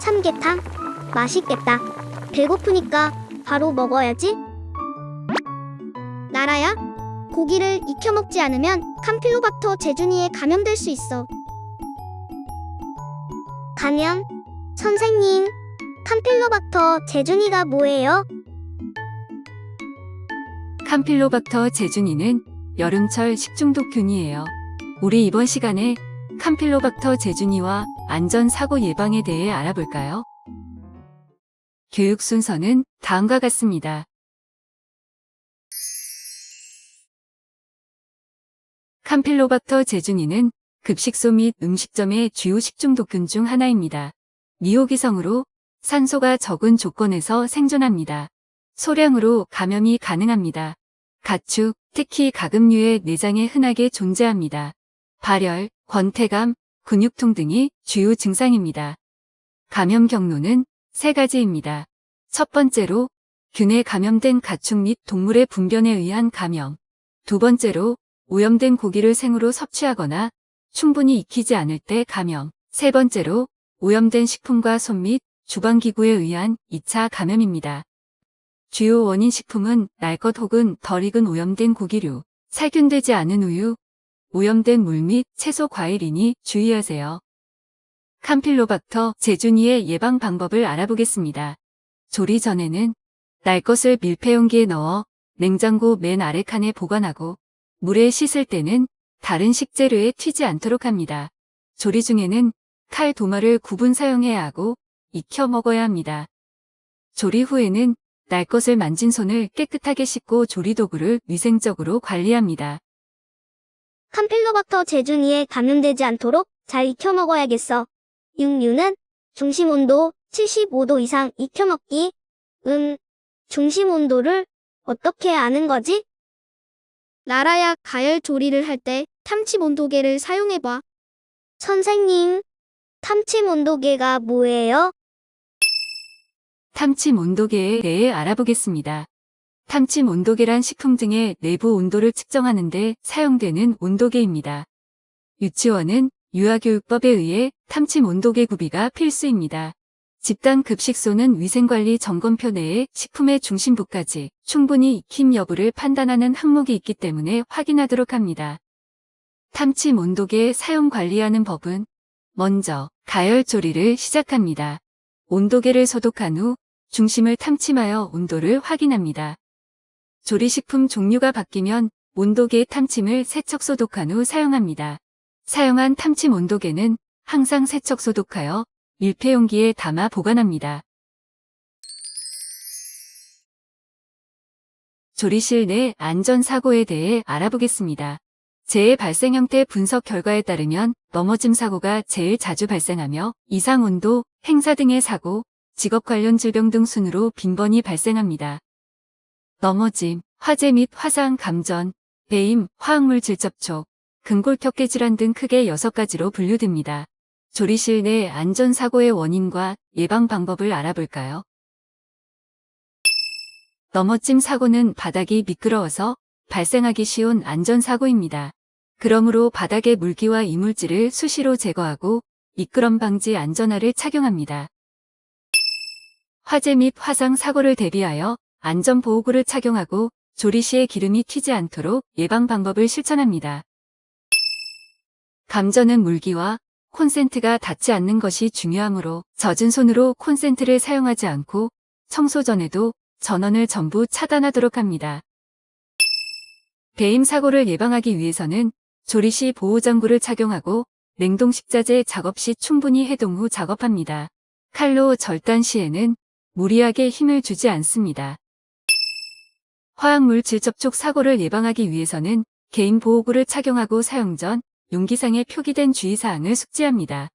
참게탕? 맛있겠다. 배고프니까 바로 먹어야지. 나라야, 고기를 익혀 먹지 않으면 캄필로박터 제주니에 감염될 수 있어. 감염? 선생님, 캄필로박터 제주니가 뭐예요? 캄필로박터 제주니는 여름철 식중독균이에요. 우리 이번 시간에 캄필로박터 제주니와 안전사고 예방에 대해 알아볼까요? 교육 순서는 다음과 같습니다. 캄필로박터 제주니는 급식소 및 음식점의 주요 식중독균 중 하나입니다. 미호기성으로 산소가 적은 조건에서 생존합니다. 소량으로 감염이 가능합니다. 가축, 특히 가금류의 내장에 흔하게 존재합니다. 발열, 권태감, 근육통 등이 주요 증상입니다. 감염 경로는 세 가지입니다. 첫 번째로 균에 감염된 가축 및 동물의 분변에 의한 감염. 두 번째로 오염된 고기를 생으로 섭취하거나 충분히 익히지 않을 때 감염. 세 번째로 오염된 식품과 손 및 주방기구에 의한 2차 감염입니다. 주요 원인 식품은 날 것 혹은 덜 익은 오염된 고기류, 살균되지 않은 우유, 오염된 물 및 채소 과일이니 주의하세요. 캄필로박터 제주니의 예방 방법을 알아보겠습니다. 조리 전에는 날 것을 밀폐용기에 넣어 냉장고 맨 아래 칸에 보관하고 물에 씻을 때는 다른 식재료에 튀지 않도록 합니다. 조리 중에는 칼 도마를 구분 사용해야 하고 익혀 먹어야 합니다. 조리 후에는 날 것을 만진 손을 깨끗하게 씻고 조리 도구를 위생적으로 관리합니다. 캄필로박터 제주니에 감염되지 않도록 잘 익혀 먹어야겠어. 육류는 중심 온도 75도 이상 익혀 먹기. 음, 중심 온도를 어떻게 아는 거지? 나라야 가열 조리를 할 때 탐침 온도계를 사용해봐. 선생님, 탐침 온도계가 뭐예요? 탐침 온도계에 대해 알아보겠습니다. 탐침 온도계란 식품 등의 내부 온도를 측정하는 데 사용되는 온도계입니다. 유치원은 유아교육법에 의해 탐침 온도계 구비가 필수입니다. 집단 급식소는 위생관리 점검표 내에 식품의 중심부까지 충분히 익힘 여부를 판단하는 항목이 있기 때문에 확인하도록 합니다. 탐침 온도계 사용 관리하는 법은 먼저 가열 조리를 시작합니다. 온도계를 소독한 후 중심을 탐침하여 온도를 확인합니다. 조리식품 종류가 바뀌면 온도계 탐침을 세척 소독한 후 사용합니다. 사용한 탐침 온도계는 항상 세척 소독하여 밀폐용기에 담아 보관합니다. 조리실 내 안전사고에 대해 알아보겠습니다. 재해 발생 형태 분석 결과에 따르면 넘어짐 사고가 제일 자주 발생하며 이상 온도, 행사 등의 사고, 직업 관련 질병 등 순으로 빈번히 발생합니다. 넘어짐, 화재 및 화상 감전, 배임, 화학물 질접촉, 근골격계 질환 등 크게 6가지로 분류됩니다. 조리실 내 안전사고의 원인과 예방 방법을 알아볼까요? 넘어짐 사고는 바닥이 미끄러워서 발생하기 쉬운 안전사고입니다. 그러므로 바닥의 물기와 이물질을 수시로 제거하고 미끄럼 방지 안전화를 착용합니다. 화재 및 화상 사고를 대비하여 안전보호구를 착용하고 조리 시에 기름이 튀지 않도록 예방 방법을 실천합니다. 감전은 물기와 콘센트가 닿지 않는 것이 중요하므로 젖은 손으로 콘센트를 사용하지 않고 청소 전에도 전원을 전부 차단하도록 합니다. 배임 사고를 예방하기 위해서는 조리 시 보호장구를 착용하고 냉동식자재 작업 시 충분히 해동 후 작업합니다. 칼로 절단 시에는 무리하게 힘을 주지 않습니다. 화학물 질접촉 사고를 예방하기 위해서는 개인 보호구를 착용하고 사용 전 용기상에 표기된 주의사항을 숙지합니다.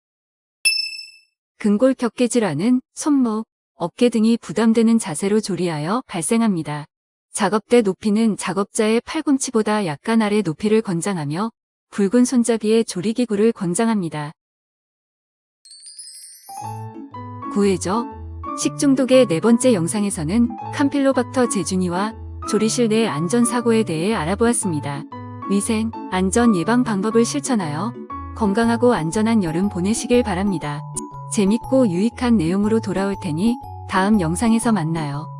근골 격계 질환은 손목, 어깨 등이 부담되는 자세로 조리하여 발생합니다. 작업대 높이는 작업자의 팔꿈치보다 약간 아래 높이를 권장하며 굵은 손잡이의 조리기구를 권장합니다. 구해줘 식중독의 네 번째 영상에서는 캄필로박터 제주니와 조리실 내 안전사고에 대해 알아보았습니다. 위생, 안전 예방 방법을 실천하여 건강하고 안전한 여름 보내시길 바랍니다. 재밌고 유익한 내용으로 돌아올 테니 다음 영상에서 만나요.